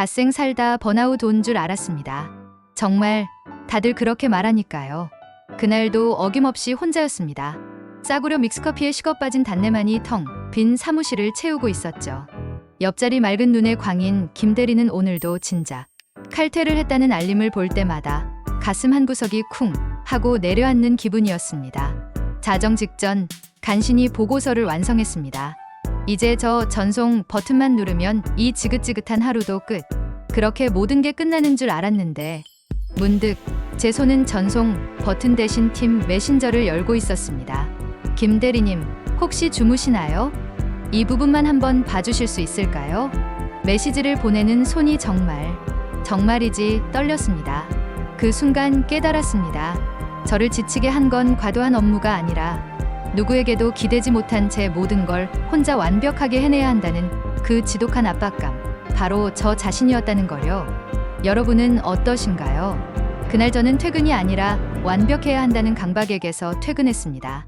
갓생 살다 번아웃 온 줄 알았습니다. 정말 다들 그렇게 말하니까요. 그날도 어김없이 혼자였습니다. 싸구려 믹스커피에 식어 빠진 단내만이 텅 빈 사무실을 채우고 있었죠. 옆자리 맑은 눈의 광인 김 대리는 오늘도 진작 칼퇴를 했다는 알림을 볼 때마다 가슴 한 구석이 쿵 하고 내려앉는 기분이었습니다. 자정 직전 간신히 보고서를 완성했습니다. 이제 저 전송 버튼만 누르면 이 지긋지긋한 하루도 끝. 그렇게 모든 게 끝나는 줄 알았는데 문득 제 손은 전송 버튼 대신 팀 메신저를 열고 있었습니다. 김 대리님, 혹시 주무시나요? 이 부분만 한번 봐주실 수 있을까요? 메시지를 보내는 손이 정말, 정말이지 떨렸습니다. 그 순간 깨달았습니다. 저를 지치게 한 건 과도한 업무가 아니라 누구에게도 기대지 못한 제 모든 걸 혼자 완벽하게 해내야 한다는 그 지독한 압박감. 바로 저 자신이었다는 거요. 여러분은 어떠신가요? 그날 저는 퇴근이 아니라 완벽해야 한다는 강박에게서 퇴근했습니다.